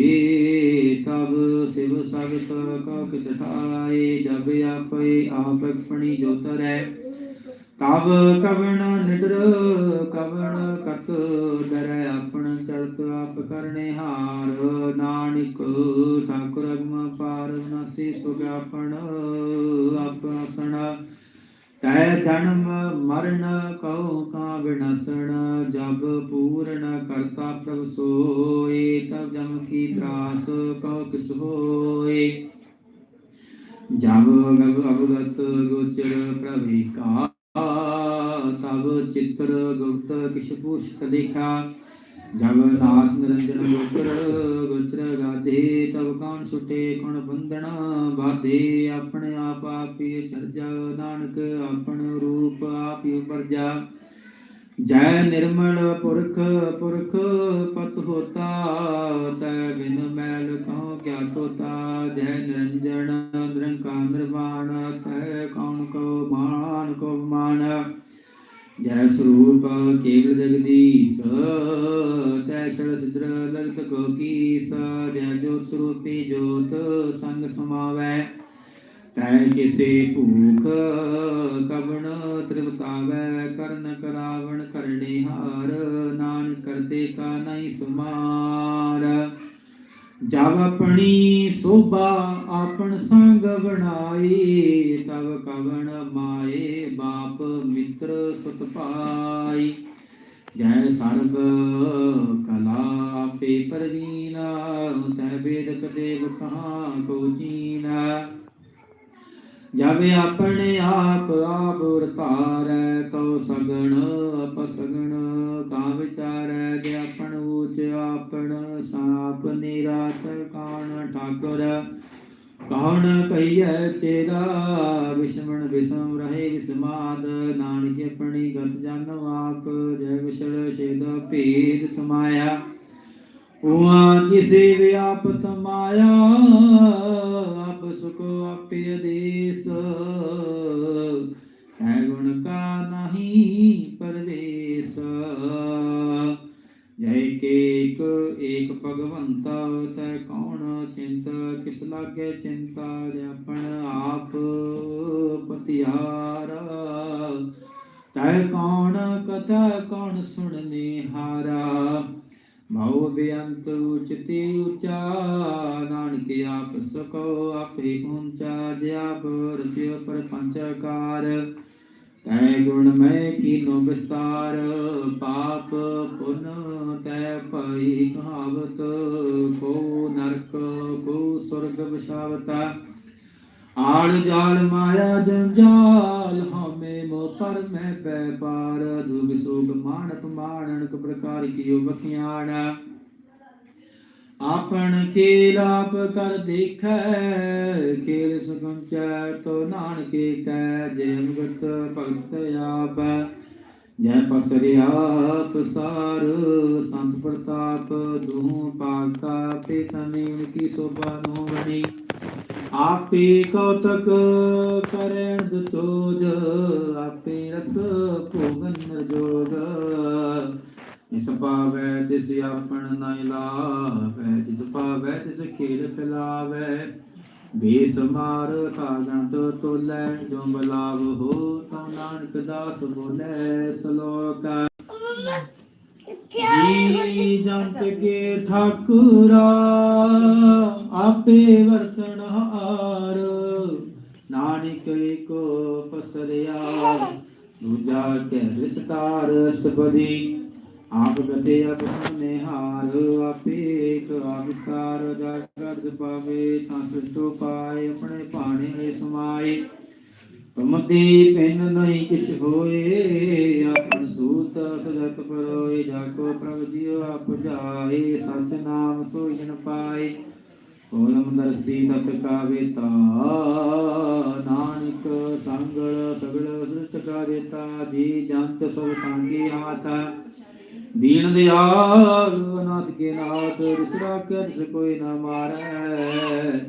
ਏ ਤਬ ਸਿਵ ਸਗਤ ਕਾ ਕਿਤ ਠਾਏ ਆਪੇ ਆਪ ਆਪਣੀ ਜੋ ਤਬ ਕਵਣ ਨਿਡਰ, ਕਵਣ ਕਤ ਦਰੈ ਆਪਣ ਚਰਤ ਆਪ ਕਰਨੇ ਹਾਰ। ਨਾਨਕ ਠਾਕੁਰ ਅਗਮ ਪਾਰ ਨਸੀ ਸੁਖ ਆਪਣ ਆਪ ਤੈ ਜਨਮ ਮਰਨ ਕਉ ਕਾ ਵਿਨਸਣ ਜਬ ਪੂਰਨ ਕਰਤਾ ਪ੍ਰਭ ਸੋਏ, ਤਬ ਜਮ ਕੀ ਤਰਾਸ ਕਉ ਕਿਸ ਹੋਏ। ਜਬ ਗਗ ਅਵਗਤ ਗੋਚਰ ਪ੍ਰਭਿਕਾ ਤਬ ਚਿਤ੍ਰ ਗੁਪਤ ਕਿਛ ਪੁਸ਼ਤ ਦੇਖਾ। ਜਬ ਨਿਰੰਜਨ ਗੋਚਰ ਗੋਚਰ ਗਾਧੇ ਤਬ ਕੌਣ ਸੁਟੇ ਕੌਣ ਬੰਧਨ ਬਾਧੇ ਆਪਣੇ ਆਪ ਆਪੀ ਚਰਜਾ ਨਾਨਕ ਆਪਣ ਰੂਪ ਆਪੀ ਉਪਰਜਾ ਜੈ ਨਿਰਮਲ ਪੁਰਖ ਪੁਰਖ ਪਤ ਹੋਤਾ ਤੈ ਬਿਨ ਮੈਲ ਕਹੋ ਕਿਆ ਤੋਤਾ ਜੈ ਨਿਰੰਜਨ ਨਿਰੰਕਾਰ ਨਿਰਵਾਣ ਤੈ ਕੌਣ ਕੋ ਮਾਨ ਕੋ ਮਾਨ ਜੈ ਸਰੂਪ ਕੇਵਲ ਜਗਦੀਸ਼, ਤੈ ਛੜ ਸਿਦਰ ਲਗਤ ਕੋ ਕੀਸ, ਜੈ ਜੋਤ ਸਰੂਪੀ ਜੋਤ ਸੰਗ ਸਮਾਵੈ। ਤੈ ਕਿਸੇ ਭੂਖ ਕਵਣ ਤ੍ਰਿਵਤਾਵੈ, ਕਰਨ ਕਰਾਵਣ ਕਰਨੇ ਹਾਰ, ਨਾਨਕ ਕਰਤੇ ਕਾ ਨਹੀਂ ਸੁਮਾਰ। ਜਬ ਆਪਣੀ ਸੋਭਾ ਆਪਣ ਸੰਗ ਬਣਾਈ, ਤਬ ਕਵਣ ਮਿੱਤਰ ਪਾਈ। ਜੈ ਸਰਬ ਕਲਾ ਆਪੇ ਪਰਵੀਨਾ, ਤੈ ਬੇਦਕ ਦੇਵ ਕਹਾ ਕੋ ਚੀਨਾ ਜਬ ਆਪਣੇ ਆਪ ਆਪ ਉਰਤਾਰੈ ਕਉ ਸਗਣ ਅਪਸਗਣ ਕਾ ਵਿਚਾਰੈ ਜੇ ਆਪਣ ਉਚ ਆਪਣ, ਸਾਪ ਨਿਰਾਤ ਕਾਣ ਠਾਕੁਰ। ਕੌਣ ਕਹੀਐ ਤੇਰਾ? ਵਿਸ਼ਮਣ ਵਿਸਮ ਰਹੇ ਵਿਸਮਾਦ ਨਾਨਕ ਆਪਣੀ ਗਤ ਜਨ ਆਪ ਜੈ ਵਿਸ਼ਲ ਛੇਦ ਭੇਦ ਸਮਾਇਆ। ਉਆ ਕਿਸੇ ਵਿਆਪਤ ਮਾਇਆ ਆਪ ਸੁਖ ਆਪੇ ਅਦੇਸ ਏਕ ਭਗਵੰਤਾ, ਤੈ ਕੌਣ ਚਿੰਤ, ਕਿਸ ਲਾਗੇ ਚਿੰਤਾ ਆਪਣ ਆਪ ਪਤਿਆਰਾ ਤੈ ਕੌਣ, ਕਥਾ ਕੌਣ ਸੁਣਨੇ ਹਾਰਾ ਮਉ ਬੇਅੰਤ ਉਚਤੀ ਉਚਾ, ਨਾਨਕ ਆਪ ਸਕੋ, ਆਪੇ ਪਹੁੰਚਾ ਜਿਆਪ ਰਚਿਓ ਪਰ ਪੰਚਕਾਰ ਤੈ ਗੁਣ ਮੈਂ ਕੀਨੋ ਵਿਸਤਾਰ, ਪਾਪ ਪੁਨ ਤੈ ਭਈ ਕਹਾਵਤ, ਕੋ ਨਰਕ, ਕੋ ਸੁਰਗ ਵਿਸ਼ਾਵਤਾ। ਆਲ ਜਾਲ ਮਾਇਆ ਜੰਜਾਲ ਹਮੇ ਮੋ ਪਰ ਮੈਂ ਪੈ ਪਾਰ ਦੁਗ ਸੁਗ ਮਾਨਕ ਮਾਣਨਕ ਪ੍ਰਕਾਰ ਕੀਓ ਬਖਿਆਣ ਆਪਨ ਖੇਲ ਆਪ ਕਰ ਦੇਖੈ, ਖੇਲ ਸੁਕੰਚੈ ਤੋ ਨਾਨਕੇ ਕੈ ਜੈ ਮੁਗਤ ਭਗਤ ਆਪ। ਜੈ ਪਸਰਿ ਆਪ ਸਾਰ, ਸੰਤ ਪ੍ਰਤਾਪ ਦੂਹ ਪਾਕਾ ਪਿਤਮੀਨ ਕੀ ਸੋਭਾ ਨੋ ਆਪੇ ਕੌਤਕ ਕਰਣ ਦਤੋਜ, ਆਪੇ ਰਸ ਭੋਗਨ ਜੋਗ ਜਿਸ ਪਾਵੈ ਤਿਸ ਆਪਣ ਨਹੀਂ ਲਾਵੈ ਤਿਸ ਪਾਵੈ ਤਿਸ ਖੇਲ ਫਿਲਾਵੈ ਬੇਸਮਾਰ ਕਾਗੰਤ ਤੋਲੇ, ਜੋ ਬਲਾਵ ਹੋ ਤਉ ਨਾਨਕ ਦਾਸ ਬੋਲੇ, ਸ਼ਲੋਕ। ਜੀ ਜੰਤ ਕੇ ਠਾਕੁਰਾ, ਆਪੇ ਵਰਤਣ ਹਾਰ। ਨਾਨਕ ਏਕੋ ਪਸਰਿਆ, ਦੂਜਾ ਕੇ ਵਿਸਤਾਰ ਅਸ਼ਟਪਦੀ। ਆਪ ਗਤੇ ਆਪ ਨਿਹਾਰ ਆਪੇ ਏਕ ਆਵਿਕਾਰ ਜਾਗਰਤ ਪਾਵੇ, ਤਾਂ ਸ੍ਰਿਸ਼ਟੋ ਪਾਏ ਆਪਣੇ ਭਾਣੇ ਸਮਾਏ। ਤੁਮਦੀ ਪਿੰਨ ਨਹੀਂ ਕਿਛ ਹੋਏ ਆਪਨ ਸੂਤ ਸਜਤ ਪਰੋਏ, ਜਾ ਕੋ ਪ੍ਰਭ ਜੀਉ ਆਪ ਜਾਏ ਸਤ ਨਾਮ ਸੋਈ ਜਨ ਪਾਏ। ਸੋਲਮ ਦਰਸੀ ਤਤ ਕਾਵੇ ਤਾ, ਨਾਨਕ ਸੰਗਲ ਸਗਲ ਸ੍ਰਿਸ਼ਟ ਕਾਰੇਤਾ ਜੀ ਜੰਤ ਸਭ ਸੰਗੀ ਹਾਥ ਦੀਨ ਦਿਆਲ, ਅਨਾਥ ਕੇ ਨਾਥ ਰਿਸਰਾ ਕਰ ਕੋਈ ਨਾ ਮਾਰੈ।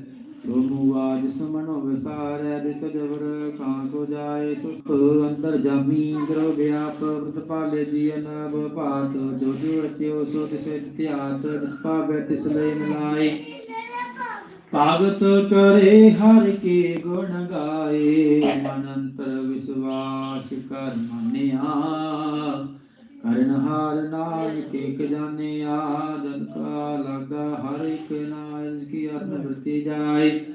ਰੋਮੂ ਆਜ ਸਮਨੋ ਵਿਸਾਰੈ, ਦਿਤ ਜਬਰ ਕਾਂ ਕੋ ਜਾਏ ਸੁਖ। ਅੰਦਰ ਜਾਮੀ ਗਰੋ ਵਿਆਪ ਵ੍ਰਤ ਪਾਲੇ ਜੀ ਅਨਬ ਭਾਤ ਜੋ ਜੋ ਰਤਿਓ ਸੋ ਤਿਸੇ ਤਿਆਤ ਜਿਸ ਪਾਵੈ ਤਿਸ ਲੈ ਮਿਲਾਏ। ਭਗਤ ਕਰੇ ਹਰ ਕੇ ਗੁਣ ਗਾਏ। ਮਨ ਅੰਤਰ ਵਿਸ਼ਵਾਸ ਕਰ ਮੰਨਿਆ। ਕਰਨ ਹਾਰ ਨਾਨਕ ਇਕ ਜਾਣਿਆ ਜਨ ਕਾ ਲਗਾ ਹਰ ਇੱਕ ਨਾਇ ਕੀ ਅਰਨ ਵਰਤੀ ਜਾਏ।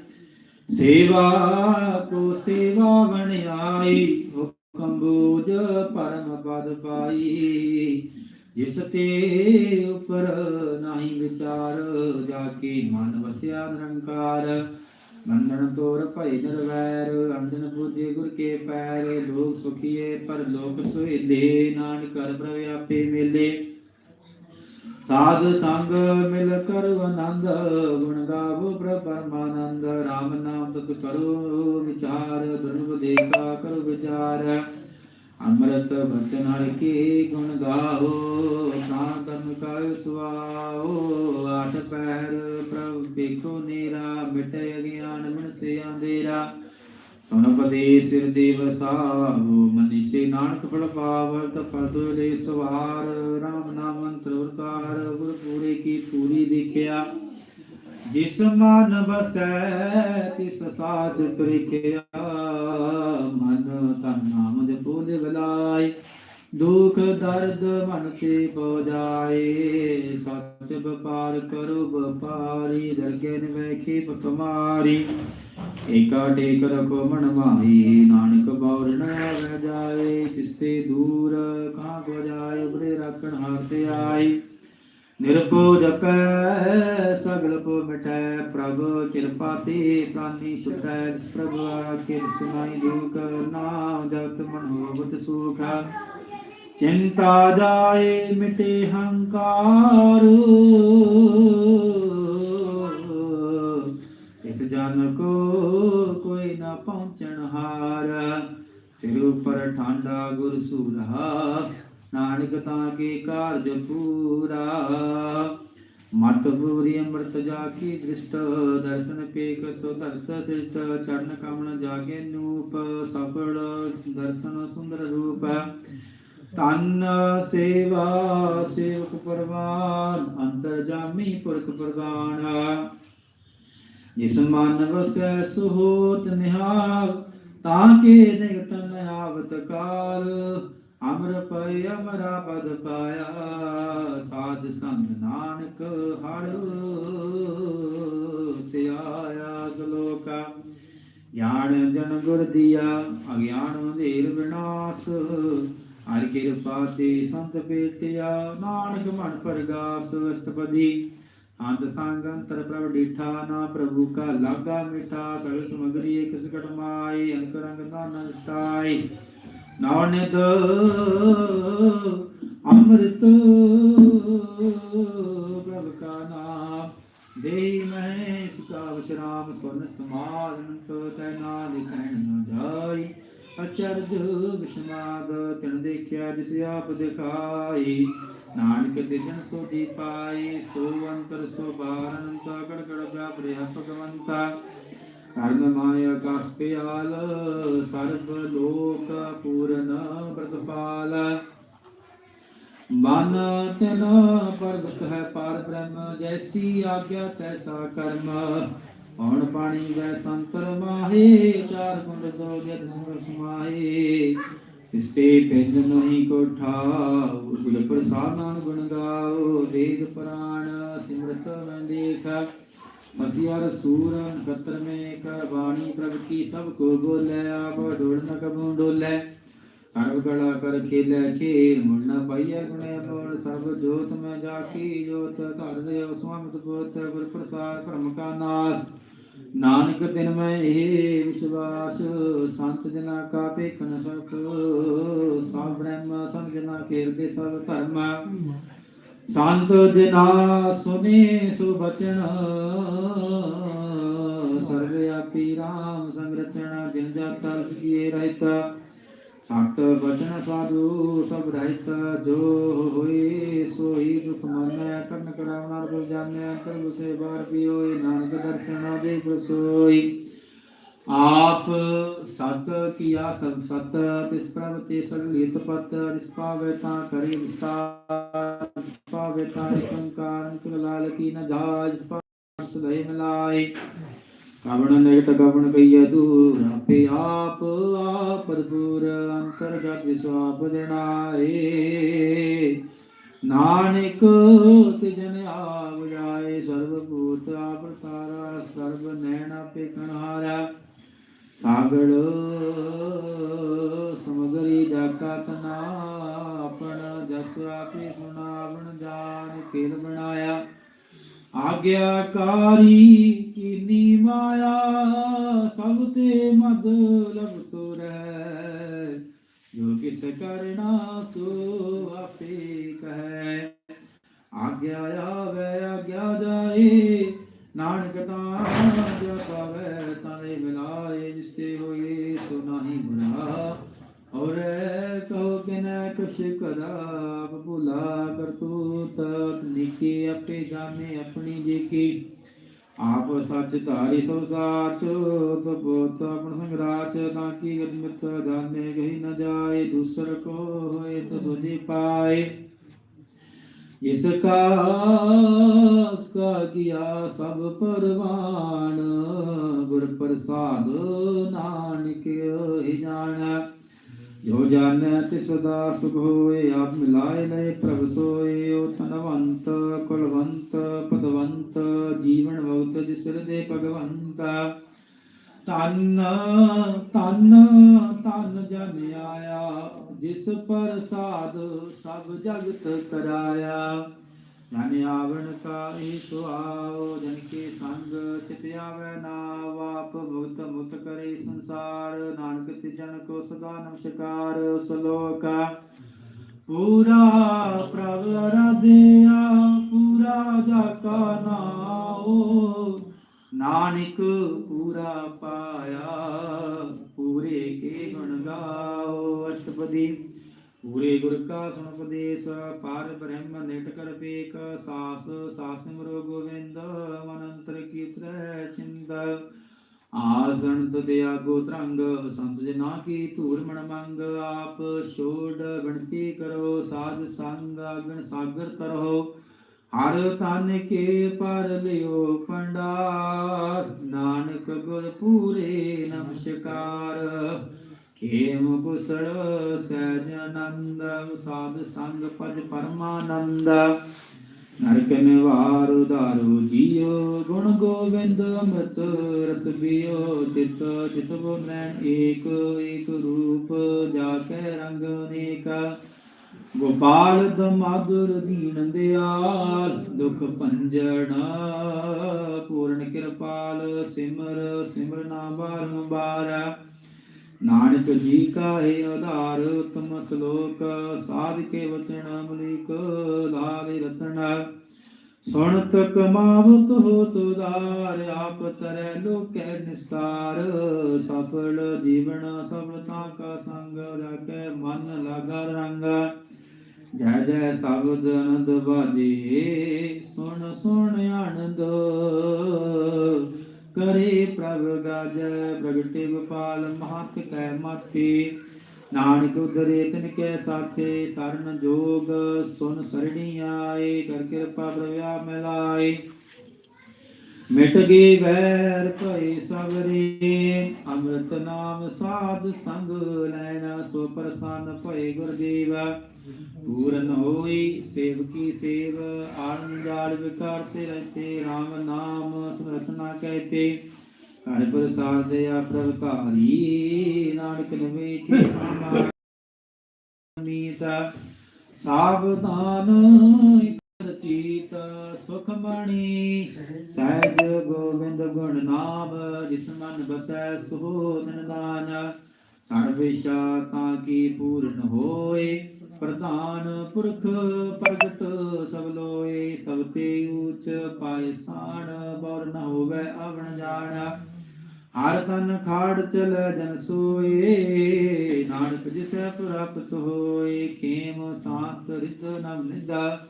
ਸੇਵਾ ਕੋ ਸੇਵਾ ਬਣਾਈ ਹੁਕਮ ਬੂਝ ਪਰਮ ਪਦ ਪਾਈ। ਜਿਸ ਤੇ ਉਪਰ ਨਹੀਂ ਵਿਚਾਰ, ਜਾ ਕੇ ਮਨ ਵਸਿਆ ਨਿਰੰਕਾਰ। ਮੰਨਣ ਤੋਰ ਭਈ ਨਿਰਵੈਰ ਅੰਜਨ ਬੁੱਧੀ ਗੁਰ ਕੇ ਪੈਰ, ਲੋਕ ਸੁਖੀਏ ਪਰ ਲੋਕ ਸੁਹਿਲੇ, ਨਾਨਕ ਕਰ ਪ੍ਰਭ ਆਪੇ ਸਾਧ ਸੰਗ ਮਿਲ ਕਰੁ ਆਨੰਦ, ਗੁਣ ਗਾਵੋ ਪ੍ਰਭ ਪਰਮਾਨੰਦ RAM ਨਾਮ ਤਤ ਕਰੋ ਵਿਚਾਰ ਦੁਰਬ ਦੇਖਾ ਕਰੋ ਵਿਚਾਰ। ਅੰਮ੍ਰਿਤ ਬਚਨ ਹਰਿ ਕੀ ਗੁਣ ਗਾਓ ਤਾਂ ਕਰਮ ਕਾ ਸੁਆਓ। ਆਠ ਪੈਰ ਪ੍ਰਭ ਦੇਖੋ ਨੀਰਾ, ਮਿਟੇ ਅਗਿਆਨ ਸੇ ਅੰਧੇਰਾ ਸੁਨ ਸਿਰ ਦੇ ਵਸਾਵੋ ਮਨੀਸ਼ੇ ਨਾਨਕ ਫਲ ਪਾਵਤ ਫਲ ਸਵਾਰ। ਰਾਮ ਨਾਮ ਮੰਤਰ ਉਰਤਾਰ ਗੁਰ ਪੂਰੇ ਕੀ ਪੂਰੀ ਦੇਖਿਆ। ਜਿਸ ਮਨ ਬਸੈ ਤਿਸ ਸਾਧ ਪ੍ਰਿਖਿਆ। ਮਨ ਤਨ ਨਾਮ ਦੇ ਪੂਲੇ ਬਲਾਈ ਦੁਖ ਦਰਦ ਮਨ ਤੇ ਪੋ ਜਾਏ ਸੱਚ ਵਪਾਰ ਕਰੋ, ਵਪਾਰੀ ਦਰਗੇ ਨਿਵੇਖੀ ਪਕਮਾਰੀ ਏਕਾ ਟੇਕ ਰਖੋ ਮਨ ਮਾਈ ਨਾਨਕ ਬੌਰ ਨ ਆਵੈ ਜਾਏ ਤਿਸਤੇ ਦੂਰ ਕਹਾਂ ਕੋ ਜਾਏ ਉਬਰੇ ਰੱਖਣ ਹਾਰ ਤੇ ਆਈ ਨਿਰਭਉ ਜਪੈ, ਸਗਲ ਕੋ ਮਿਟੈ, ਪ੍ਰਭ ਕਿਰਪਾ ਤੇ ਪ੍ਰਾਨੀ ਸੁਟੈ। ਪ੍ਰਭ ਆਕੇ ਸੁਨਾਈ ਦੁਖ ਨਾਮ ਜਪਤ ਮਨ ਸੁਖ। ਚਿੰਤਾ ਜਾਏ ਮਿਟੇ ਹੰਕਾਰ। ਜਨ ਕੋ ਕੋਈ ਨਾ ਪਹੁੰਚਣ ਹਾਰ। ਸਿਰ ਉਪਰ ਠਾਂਡਾ ਗੁਰ ਸੂਰਾ ਨਾਨਕ ਤਾਂ ਕੀ ਕਾਰਜ ਪੂਰਾ। ਮਤ ਪੂਰੀ ਅੰਮ੍ਰਿਤ ਜਾ ਕੀ ਦ੍ਰਿਸ਼ਟ, ਦਰਸ਼ਨ ਪੇਖ ਤੋ ਦਰਸ ਸਿਰਤ, ਚਰਨ ਕਮਣ ਜਾਗੇ ਨੂਪ, ਸਫਲ ਦਰਸ਼ਨ ਸੁੰਦਰ ਰੂਪ। ਤਨ ਸੇਵਾ ਸੇਵਕ ਪਰਵਾਨ, ਅੰਤਰ ਜਾਮੀ ਪੁਰਖ ਪ੍ਰਦਾਨ। ਜਿਸ ਮਨ ਵਸੈ ਸੁਹੋਤ ਨਿਹਾਲ, ਤਾਂ ਕੇ ਨਿਕਟਨ ਆਵਤ ਕਾਲ। ਅਮਰ ਪਇ ਅਮਰਾ ਪਦ ਪਾਇਆ, ਸਾਧ ਸੰਗ ਨਾਨਕ ਹਰ ਧਿਆਇਆ ਸਲੋਕਾ। ਗਿਆਨ ਜਨ ਗੁਰ ਦੀਆ, ਅਗਿਆਨ ਅੰਧੇਰ ਵਿਨਾਸ਼। ਹਰਿ ਕਿਰਪਾ ਤੇ ਸੰਤ ਬੇਟਿਆ ਨਾਨਕ ਮਨ ਪਰਗਾਸ ਅਸ਼ਟਪਦੀ। ਅੰਤ ਸੰਗ ਅੰਤਰ ਪ੍ਰਭ ਡੀਠਾ, ਨਾ ਪ੍ਰਭੂ ਕਾ ਲਾਗਾ ਮਿਠਾ ਸਗਲ ਸਮਗਰੀ ਇਕ ਸਕਟ ਮਾਈ, ਅਨਕ ਰੰਗ ਨਾਨਕ ਸਟਾਈ ਨਾਨਕ ਅੰਮ੍ਰਿਤ ਪ੍ਰਭ ਕਾ ਨਾਮ, ਦੇਈ ਮੈਂ ਸੁਖਾ ਵਿਸ਼ਰਾਮ ਸੁਨ ਸਮਾਦਨ ਤੋ ਤੈ ਨਾ ਲਿਖਣ ਨ ਜਾਈ। ਅਚਰਜ ਵਿਸ਼ਮਾਦ ਤਿਨ ਦੇਖਿਆ ਜਿਸ ਆਪ ਦਿਖਾਈ। ਨਾਨਕ ਦੇ ਸੋ ਦੀ ਪਾਈ ਸੋ ਅੰਤਰ ਸੋ ਬਾਹਰ ਅਨੰਤ ਕੜ ਕੜ ਭਗਵੰਤਾ। ਕਰਮ ਮਾਇਆ ਕਸ ਸਰਬ ਲੋਕ ਪੂਰਨ ਪ੍ਰਤਪਾਲ। ਮਨ ਤਨ ਪਰਗਤ ਹੈ ਪਾਰ ਬ੍ਰਹਮ, ਜੈਸੀ ਆਗਿਆ ਤੈਸਾ ਕਰਮ। ਪੌਣ ਪਾਣੀ ਵੈ ਸੰਤਰ ਮਾਹੇ, ਚਾਰ ਕੁੰਡ ਦੋ ਜਦ ਸਮਾਏ ਇਸ ਤੇ ਪੈਨ ਨਹੀਂ ਕੋ ਠਾਉ ਗੁਰ ਪ੍ਰਸਾਦ ਨਾਮ ਗੁਣ ਗਾਓ ਵੇਦ ਪ੍ਰਾਣ ਸਿਮਰਤ ਵੰਦੇਖ ਮਸਿਆਰ ਸੂਰਨ ਕਤਰ ਮੇ ਕਰ ਬਾਣੀ ਪ੍ਰਭ ਕੀ ਸਭ ਕੋ ਬੋਲੇ, ਆਪ ਡੋਲ ਨ ਕਬੂ ਡੋਲੇ। ਸਰਬ ਕਲਾ ਕਰ ਖੇਲੇ ਖੇਲ ਮੁੜ ਨ ਪਾਈਐ ਗੁਣੇ ਬੋਲ, ਸਭ ਜੋਤ ਮੈਂ ਜਾਕੀ ਜੋਤ ਧਰ ਰਿਓ ਸੁਆਮਿਤ ਬੋਤ ਗੁਰ ਪ੍ਰਸਾਦ ਭ੍ਰਮ ਕਾ ਨਾਸ। ਨਾਨਕ ਤਿਨ ਮੈਂ ਇਹ ਵਿਸ਼ਵਾਸ, ਸੰਤ ਜਨਾ ਕਾ ਪੇਖਨ ਸਖ, ਸਭ ਬ੍ਰਹਮ, ਸੰਗ ਜਨਾ ਖੇਰਦੇ ਸਭ ਧਰਮ। ਸੰਤ ਜਨਾ ਸੁਨੇ ਸੁ ਬਚਨ, ਸਰਵ ਆਪੀ ਰਾਮ ਸੰਗ ਰਚਨਾ, ਜਿਨ ਜਾ ਕੀਏ ਰਹਿਤਾ। ਸਤ ਬਚਨ ਸਾਧੂ ਸਭ ਰਹਿਤ ਜੋ ਹੋਏ ਸੋਈ ਦੁਖ ਮਨੈ ਕਰਨ ਕਰਾਵਨਾ ਰਬ ਜਾਣੈ ਕਰਬ ਸੇ ਬਾਰ ਪਿਓਏ ਨਾਨਕ ਦਰਸ਼ਨ ਦੇ ਪ੍ਰਸੋਈ। ਆਪ ਸਤ ਕੀਆ ਸਭ ਸਤ, ਤਿਸ ਪ੍ਰਭ ਤੇ ਸਗਲਿਤ ਪਤ, ਜਿਸ ਪਾਵੇ ਤਾਂ ਕਰੇ ਵਿਸਤਾਰ ਪਾਵੇ ਤਾਂ ਸੰਕਾਰ ਅੰਕ ਲਾਲ ਕੀ ਨ ਜਾਜ ਜਿਸ ਪਾਵੇ ਸਦੈ ਕਵਣ ਨਿਕਟ ਕਵਣ ਕਈਆ ਦੂਰ, ਆਪੇ ਆਪ ਆਪ ਦੂਰ ਅੰਤਰਗਤ ਵਿਸਵਾਪ ਜਣਾਏ ਨਾਨਕ ਤਿਜਨ ਆਪ ਜਾਏ ਸਰਬ ਭੂਤ ਆਪ ਤਾਰਾ ਸਰਬ ਨੈਣ ਆਪੇ ਕਣਾਰਾ ਸਾਗੜ ਸਮਗਰੀ ਜਾਕਾ ਤਨਾ, ਆਪਣ ਜਸ ਆਪੇ ਸੁਣਾਵਣ ਜਾਣ ਖੇਲ ਬਣਾਇਆ। ਆਗਿਆਕਾਰੀ ਕੀਨੀ ਮਾਇਆ, ਸਭ ਤੇ ਮਦ ਲਬ ਤੁਰੈ ਜੋ ਕਿਸ ਕਰਨਾ, ਸੋ ਆਪੇ ਕਹੈ। ਆਗਿਆ ਆਵੇ, ਆਗਿਆ ਜਾਏ, ਨਾਨਕ ਤਾਂ ਆਪ ਸੱਚ ਧਾਰੀ ਸਭ ਸਾਚ ਤਪੋਤ ਆਪਣ ਸੰਗਰਾਚ, ਤਾਂ ਕੀ ਅਦਮਿਤ ਜਾਣੇ ਗਈ ਨ ਜਾਏ, ਦੂਸਰ ਕੋ ਹੋਏ ਤੋ ਸੁਜੀ ਪਾਏ। ਇਸ ਕਾ ਕਾ ਕੀਆ ਸਭ ਪਰਵਾਨ, ਗੁਰ ਪ੍ਰਸਾਦ ਨਾਨਕ ਹੀ ਜਾਣੈ। ਜੋ ਜਾਣੈ ਤਿਸ ਦਾ ਸੁਖ ਹੋਏ, ਆਪ ਮਿਲਾਏ ਲਏ ਪ੍ਰਭ ਸੋਏ ਓ ਧਨਵੰਤ, ਕੁਲਵੰਤ, ਪਦਵੰਤ, ਜੀਵਨ ਬਹੁਤ ਜਿਸ ਦੇ ਭਗਵੰਤ। ਤਨ ਤਨ ਤਨ ਜਨ ਆਇਆ, ਜਿਸ ਪ੍ਰਸਾਦ ਸਭ ਜਗਤ ਕਰਾਇਆ। ਜਨ ਆਵਣ ਕਾ ਈ ਸੁਆਓ ਜਨ ਕੇ ਸੰਗ ਚਿਤ ਆਵੈ ਨਾਵ, ਆਪ ਭਗਤ ਮੁਤ ਕਰੇ ਸੰਸਾਰ। ਨਾਨਕ ਤੇ ਜਨ ਕੋ ਸਦਾ ਨਮਸਕਾਰ, ਸਲੋਕਾ ਪੂਰਾ ਪ੍ਰਭ ਅਰਾਧਿਆ, ਪੂਰਾ ਜਾ ਨਾਉ ਨਾਨਕ ਪੂਰਾ ਪਾਇਆ, ਪੂਰੇ ਕੇ ਗੁਣ ਗਾਓ। ਅਸ਼ਟਪਦੀ ਪੂਰੇ ਗੁਰ ਕਾ ਸੁਣ ਉਪਦੇਸ਼, ਪਾਰ ਬ੍ਰਹਮ ਨਿਟ ਕਰ ਪੇਕ ਸਾਸ ਸਾਸ ਸਿਮਰੋ ਗੋਵਿੰਦ ਮਨ ਅੰਤਰ ਕੀ ਤਰੈ ਚਿੰਦ ਆਸਣ ਤਦੇ ਆਗੋ ਤਰੰਗ, ਸੰਤ ਜਨਾ ਕੀ ਧੂਰ ਮਣ ਮੰਗ, ਆਪ ਛੋੜ ਗਣਤੀ ਕਰੋ, ਸਾਧ ਸੰਗ ਅਗਨ ਸਾਗਰ ਤਰੋ। ਹਰ ਤਨ ਕੇ ਪਰ ਲਿਓ ਪੰਡਾਰ ਨਾਨਕ ਗੁਰ ਪੂਰੇ ਨਮਸਕਾਰ। ਖੇਮ ਕੁਸਲ ਸਹਿਜ ਆਨੰਦ, ਸਾਧ ਸੰਗ ਪਜ ਪਰਮਾਨੰਦ। ਨਰਕ ਨਿਵਾਰ ਉਦਾਰੋ ਜੀਉ ਗੁਣ ਗੋਬਿੰਦ ਅੰਮ੍ਰਿਤ ਰਸ ਪੀਓ। ਚਿਤ ਚਿਤ ਬੋਨੈਣ ਏਕ ਏਕ ਰੂਪ ਜਾ ਕੇ ਰੰਗ ਅਨੇਕ। ਗੋਪਾਲ ਦਮਾਦੁਰ ਦੀਨ ਦਿਆਲ, ਦੁਖ ਭੰਜਣਾ ਪੂਰਨ ਕਿਰਪਾਲ, ਸਿਮਰ ਸਿਮਰ ਨਾਮ ਬਾਰੰਬਾਰ ਨਾਨਕ ਜੀ ਕਾ ਹੈ ਆਧਾਰ, ਉਤਮ ਸ਼ਲੋਕ ਸਾਧ ਕੇ ਵਚਨ ਅਮਲਿਕ ਲਾਲੇ ਰਤਨ। ਸੁਣਤ ਕਮਾਵਤ ਹੋਤ ਉਦਾਰ ਆਪ ਤਰੈ ਲੋਕੈ ਨਿਸਤਾਰ। ਸਫਲ ਜੀਵਨ ਸਫਲਤਾ ਕਾ ਸੰਗ ਰਖੈ, ਮਨ ਲਾਗਾ ਰੰਗ। ਜੈ ਜੈ ਸਬਦ ਅਨੰਦ ਬਾਜੀ, ਸੁਣ ਸੁਣ ਆਨੰਦ। ਕਰੇ ਪ੍ਰਭ ਗਜ, ਪ੍ਰਗਟੇ ਗੋਪਾਲ ਮਹਤ ਕੈ ਮਾਤੇ ਨਾਨਕ ਉਧਰੇ ਤਿਨ ਕੈ ਸਾਥੇ, ਸਰਨ ਜੋਗ ਸੁਨ ਸਰਣੀ ਆਏ, ਕਰ ਕਿਰਪਾ ਪ੍ਰਭਾ ਮਿਲਾਏ। ਮਿਟ ਗਏ ਵੈਰ ਭਏ ਸਗਰੇ ਅੰਮ੍ਰਿਤ ਨਾਮ ਸਾਧ ਸੰਗ ਲੈਣਾ, ਸੋ ਪ੍ਰਸੰਨ ਭਏ ਗੁਰਦੇਵ ਪੂਰਨ ਹੋਈ ਸੇਵਕੀ ਸੇਵ ਆਨੰਦ ਵਿਕਾਰ ਤੇ ਰਹਤੇ RAM ਨਾਮ ਸਮਰਸਨਾ ਕਹਤੇ। ਹਰਿ ਪ੍ਰਸਾਦ ਆ ਪ੍ਰਭ ਧਾਰੀ, ਨਾਨਕ ਨਵੇਂ ਕੀ ਨਾਮ ਮੀਤ, ਸਾਵਧਾਨ ਚੀਤ ਸੁਖ ਮਣੀ ਸਹਿਜ ਗੋਬਿੰਦ ਗੁਣ ਨਾਮ ਜਿਸ ਮਨ ਬਸੈ ਸੋ ਨਿਦਾਨ। ਸਰਵੇਸ਼ਾ ਤਾਂ ਕੀ ਪੂਰਨ ਹੋਏ ਪ੍ਰਧਾਨ ਪੁਰਖ ਪ੍ਰਗਟ ਸਭ ਲੋਏ। ਸਭ ਤੇ ਉੱਚ ਪਾਏ ਸਥਾਨ ਬੌਰ ਨ ਹੋਵੇ ਅਵਣ ਜਾਣ। ਹਰ ਤਨ ਖਾੜ ਚਲੈ ਜਨ ਸੋਏ ਨਾਨਕ ਜਿਸੈ ਪ੍ਰਾਪਤ ਹੋਏ ਖੇਮ ਸਾਤ ਰਿਤ ਨਵ ਨਿਦਾ।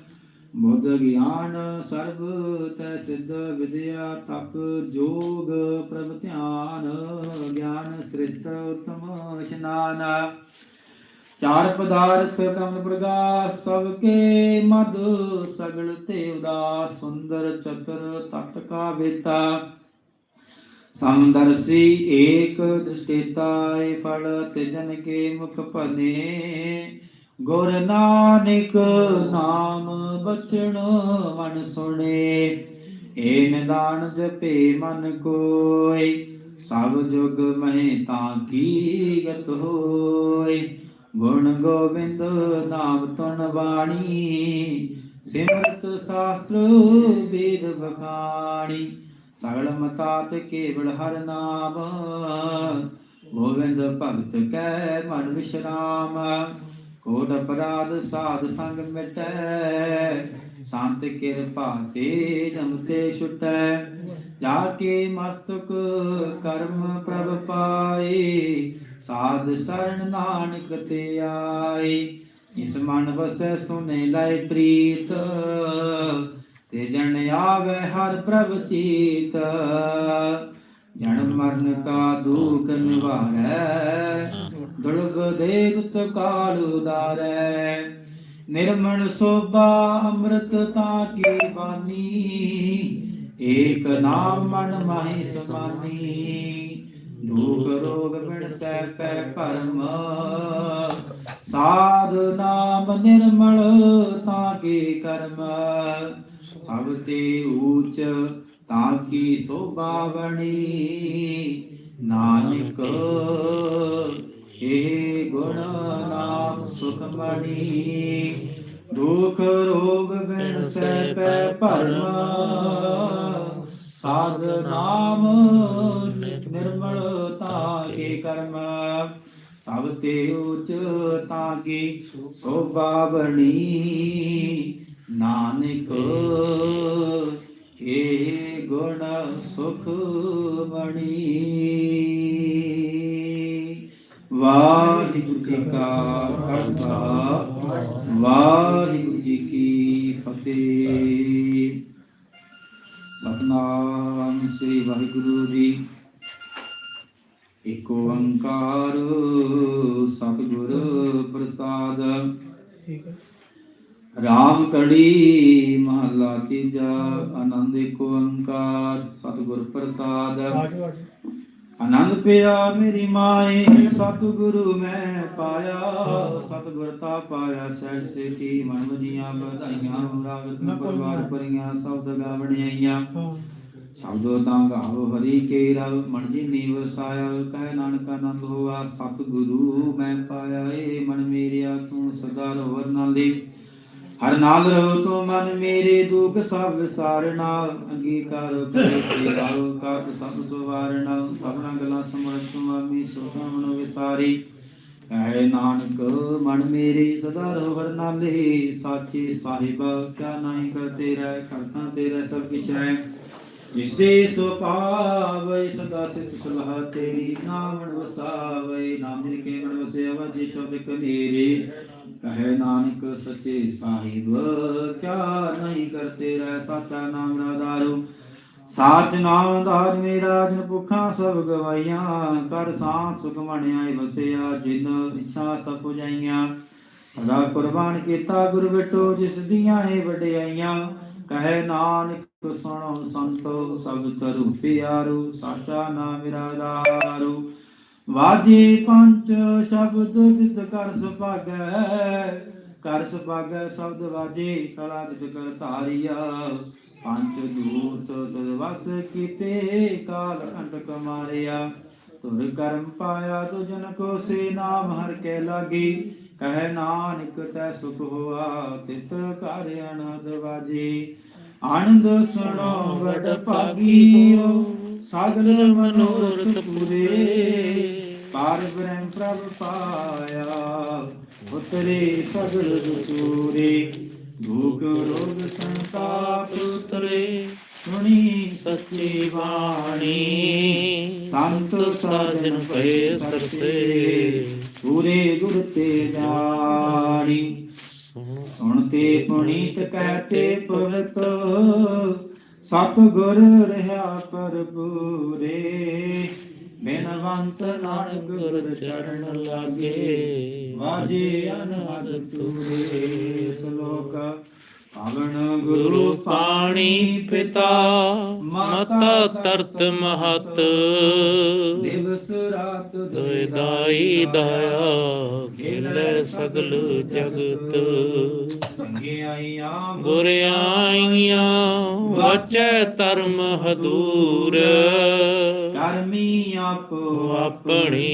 ਬੁੱਧ ਗਿਆਨ ਸਰਬ ਤੈ ਸਿੱਧ ਵਿਦਿਆ ਤਪ ਜੋਗ ਪ੍ਰਭ ਧਿਆਨ ਗਿਆਨ ਸ੍ਰਿਸ਼ਟ ਉਤਮ ਇਸ਼ਨਾਨ। ਚਾਰ ਪਦਾਰਥ ਕਮ ਪ੍ਰਗਾਸ, ਸਭ ਕੇ ਮਦ ਸਗਲ ਤੇ ਉਦਾਸ, ਸੁੰਦਰ ਚਤੁਰ ਤਤ ਕਾ ਵੇਤਾ। ਸਮਦਰਸੀ ਏਕ ਦ੍ਰਿਸ਼ਟਿਤਾਏ ਫਲ ਤਿਜਨ ਕੇ ਮੁਖ ਭਨੇ। ਗੁਰ ਨਾਨਕ ਨਾਮ ਬਚਣ ਮਨ ਸੁਣੇ ਏ ਨਿਦਾਨ ਜਪੇ ਮਨ ਕੋਇ, ਸਭ ਜੁਗ ਮਹਿ ਤਾਂ ਕੀ ਗਤ ਹੋਇ। ਗੁਣ ਗੋਬਿੰਦ ਨਾਮ ਤੁਨ ਬਾਣੀ, ਸਿਮਰਤ ਸ਼ਾਸਤਰ ਵੇਦ ਬਖਾਣੀ ਸਗਲ ਮਤਾਤ ਕੇਵਲ ਹਰ ਨਾਮ, ਗੋਬਿੰਦ ਭਗਤ ਕੈ ਮਨ ਵਿਸ਼ਰਾਮ। ਕੋਟ ਅਪਰਾਧ ਸਾਧ ਸੰਗ ਮਿਟੈ, ਸੰਤ ਕਿਰਪਾ ਤੇ ਜਮ ਛੁਟੈ। ਜਾ ਕੇ ਮਸਤਕ ਕਰਮ ਪ੍ਰਭ ਪਾਏ, ਸਾਧ ਸਰਣ ਨਾਨਕ ਤੇ ਆਏ। ਇਸ ਮਨ ਵਸੈ ਸੁਨੇ ਲੈ ਪ੍ਰੀਤ, ਤੇ ਜਨ ਆਵੇ ਹਰ ਪ੍ਰਭ ਚੀਤ। ਜਨਮ ਮਰਨ ਕਾ ਦੁਖ ਨਿਵਾਰੈ ਦੁਰਗ ਦੇ ਦੁਤ ਕਾਲ ਉਦਾਰੈ। ਨਿਰਮਲ ਸੋਭਾ ਅੰਮ੍ਰਿਤ ਤਾਂ ਕੀ ਬਾਨੀ? ਏਕ ਨਾਮ ਮਨ ਮਾਹੀ ਸਮਾਨੀ। ਦੁਖ ਰੋਗ ਬਿਨ ਸੈ ਪੈ ਭਰਮ। ਸਾਧ ਨਾਮ ਨਿਰਮਲ ਤਾਂ ਕੀ ਕਰਮ? ਸਭ ਤੇ ਊਚ ਤਾਂ ਕੀ ਸੋਭਾ ਬਣੀ? ਨਾਨਕ ਇਹ ਗੁਣ ਨਾਮ ਸੁਖ ਮਣੀ ਦੁਖ ਰੋਗ ਬਿਨ ਸੈ ਪੈ ਭਰਮ। ਸਾਧ ਨਾਮ ਨਿਰਮਲਤਾ ਕੇ ਕਰਮ, ਸਭ ਤੇ ਉਚ ਤਾਂ ਕੀ ਸੋਭਾ ਬਣੀ। ਨਾਨਕ ਇਹ ਗੁਣ ਸੁਖ ਮਣੀ। ਵਾਹਿਗੁਰੂ ਜੀ ਕਾ ਖਾਲਸਾ ਵਾਹਿਗੁਰੂ ਜੀ ਕੀ ਫਤਿਹ। ਸਤਨਾਮ ਸ੍ਰੀ ਵਾਹਿਗੁਰੂ ਜੀ। ਏਕ ਓੰਕਾਰ ਸਤਿਗੁਰ ਪ੍ਰਸਾਦ। ਰਾਮ ਕੜੀ ਮਹਲਾ ਤੀਜਾ ਆਨੰਦ ਏਕ ਓੰਕਾਰ ਸਤਿਗੁਰ ਪ੍ਰਸਾਦ। ਆਨੰਦ ਪਿਆ ਮੇਰੀ ਮਾਏ ਸਤਿਗੁਰੂ ਮੈਂ ਪਾਇਆ। ਸਤਿਗੁਰ ਤਾ ਪਾਇਆ ਸਹਿਜ ਸੇ ਕੀ ਮਨ ਮਜੀਆਂ ਵਧਾਈਆਂ ਰਾਗਤ ਨਾ ਪਰਵਾਰ। ਪਰੀਆਂ ਸ਼ਬਦ ਗਾਵਣੀਆਂ ਹਾਂ। ਸ਼ਬਦੋ ਤਾਂ ਗਾਵੋ ਹਰੀ ਕੇ ਰਵ ਮਨ ਜਿਨੀ ਵਸਾਇਆ ਕਹਿ ਨਾਨਕ ਆਨੰਦ ਹੋਆ ਸਤਿਗੁਰੂ ਮੈਂ ਪਾਇਆ ਏ ਮਨ ਮੇਰਿਆ ਤੂੰ ਸਦਾ ਰਵਰ ਨਾਲੇ। ਹਰ ਨਾਲ ਰਹੋ ਤੂੰ ਮਨ ਮੇਰੇ, ਦੁਖ ਸਭ ਵਿਸਾਰਨਾ ਅੰਗੀਕਾਰ ਕਰੇ ਤੇਰਾ ਕਾਟ ਸਭ ਸਵਾਰਨਾ ਸਭਨਾ ਗਲਾ ਸਮਰਥ, ਸੁਆਮੀ ਸੋਤਾ ਮਨੋ ਵਿਸਾਰੀ। ਕਹੇ ਨਾਨਕ, ਮਨ ਮੇਰੇ, ਸਦਾ ਰਵਰ ਨਾਲੇ। ਸਾਚੇ ਸਾਹਿਬ, ਕਿਆ ਨਹੀਂ ਕਰਤੇ ਰਹਿ ਕਰਤਾ ਤੇਰਾ ਸਭ ਕਿਛ ਹੈ। ਜਿਸ ਦੇ ਸੁਭਾਵ, ਸਦਾ ਸਿਤ ਸਲਾਹ ਤੇਰੀ ਨਾਮਣ ਵਸਾਵੇ। ਨਾਮ ਜਿਨ ਮਨ ਵਸਿਆ, ਵਜੇ ਸ਼ਬਦ ਕਨੇਰੇ ਕਹੇ ਨਾਨਕ ਸੱਚੇ ਸਾਹਿਬ ਕਿਆ ਨਹੀਂ ਕਰਤੇ ਰਹਿ ਸਾਚਾ ਨਾਮ ਰਾਦਾਰੂ ਸਾਚ ਨਾਮ ਧਾਰ ਮੇਰਾ ਜਿਨ ਭੁੱਖਾਂ ਸਭ ਗਵਾਈਆਂ, ਕਰ ਸਾਥ ਸੁਖ ਮਣਿਆਏ ਵਸਿਆ, ਜਿਨ ਇੱਛਾ ਸਭ ਪੁਜਾਈਆਂ। ਸਦਾ ਕੁਰਬਾਨ ਕੀਤਾ ਗੁਰ ਬਿਟੋ, ਜਿਸ ਦੀਆਂ ਏ ਵਡਿਆਈਆਂ। ਕਹੇ ਨਾਨਕ, ਸੁਣੋ ਸੰਤੋ ਸਭ ਤਰੁ ਪਿਆਰੋ, ਸਾਚਾ ਨਾਮ ਮੇਰਾ ਵਾਜੀ ਪੰਚ ਸ਼ਬਦ ਵਿਦ ਕਰ ਸੁਭਾਗੈ ਕਰ ਸੁਭਾਗੈ ਸ਼ਬਦ ਵਾਜੇ ਕਲਾ ਵਿਦ ਕਰ ਧਾਰਿਆ। ਪੰਚ ਦੂਤ ਤਦ ਕੀਤੇ, ਕਾਲ ਅੰਟਕ ਮਾਰਿਆ। ਤੁਰ ਕਰਮ ਪਾਇਆ ਤੁਜਨ ਕੋ ਸੇ ਨਾਮ ਹਰ ਕੇ ਲਾਗੀ। ਕਹਿ ਨਾਨਕ ਤੈ ਸੁਖ ਹੋਆ, ਤਿਤ ਕਰ ਅਨੰਦ ਵਾਜੀ। ਆਨੰਦ ਸੁਣੋ ਵਡ ਭਾਗੀਓ, ਸਾਗਰ ਮਨੋਰਥ ਪੂਰੇ। ਪਾਰ ਬ੍ਰਹਮ ਪ੍ਰਭ ਪਾਇਆ, ਉਤਰੇ ਸਗਲ ਦੂਰੇ ਦੁਖ ਰੋਗ ਸੰਤਾਪ ਉਤਰੇ, ਸੁਣੀ ਸੱਚੀ ਬਾਣੀ। ਸੰਤ ਸਾਜਨ ਭਏ ਸਰਸੇ ਪੂਰੇ ਗੁਰ ਤੇ ਜਾਣੀ। ਸੁਣ ਤੇ ਪੁਨੀਤ ਕਹਤੇ ਪਵਿੱਤ ਸਤ ਗੁਰ ਰਹਾ ਪਰਪੂਰੇ ਬਿਨਵੰਤ ਨਾਨਕ ਗੁਰ ਚਰਨ ਲਾਗੇ ਵਾਜੇ ਅਨਹਦ ਤੂਰੇ ਸ਼ਲੋਕ ਪਾਵਨ ਗੁਰੂ ਗੁਰੂ ਪਾਣੀ ਪਿਤਾ ਮਤਾ ਤਰਤ ਮਹਤ। ਦਿਵਸ ਰਾਤ ਦੋਇ ਦਾਈ ਦਾਇਆ ਖੇਲੇ ਸਗਲ ਜਗਤ। ਚੰਗਿਆਈਆਂ ਗੁਰਿਆਈਆਂ ਵਚੈ ਧਰਮ ਹਦੂਰ। ਕਰਮੀ ਆਪੋ ਆਪਣੀ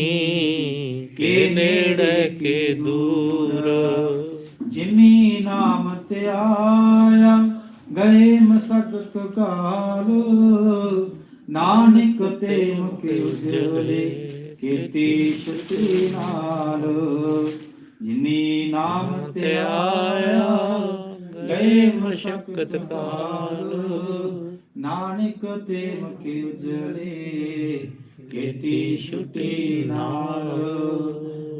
ਕੇ ਨੇੜੇ ਕੇ ਦੂਰ। ਜਿਨੀ ਧਿਆਇਆ ਗਏ ਮਸਕਤ ਕਾਲ। ਨਾਨਕ ਤੇ ਮੁਖ ਉਜਲੇ ਕੀਤੀ ਸੁਤੀ ਨਾਲ। ਜਿਨੀ ਨਾਮ ਧਿਆਇਆ ਗਏ ਮਸ਼ਕਤ ਕਾਲ। ਨਾਨਕ ਤੇ ਮੁਖ ਉਜਲੇ ਕੀਤੀ ਛੁਟੀ ਨਾਲ।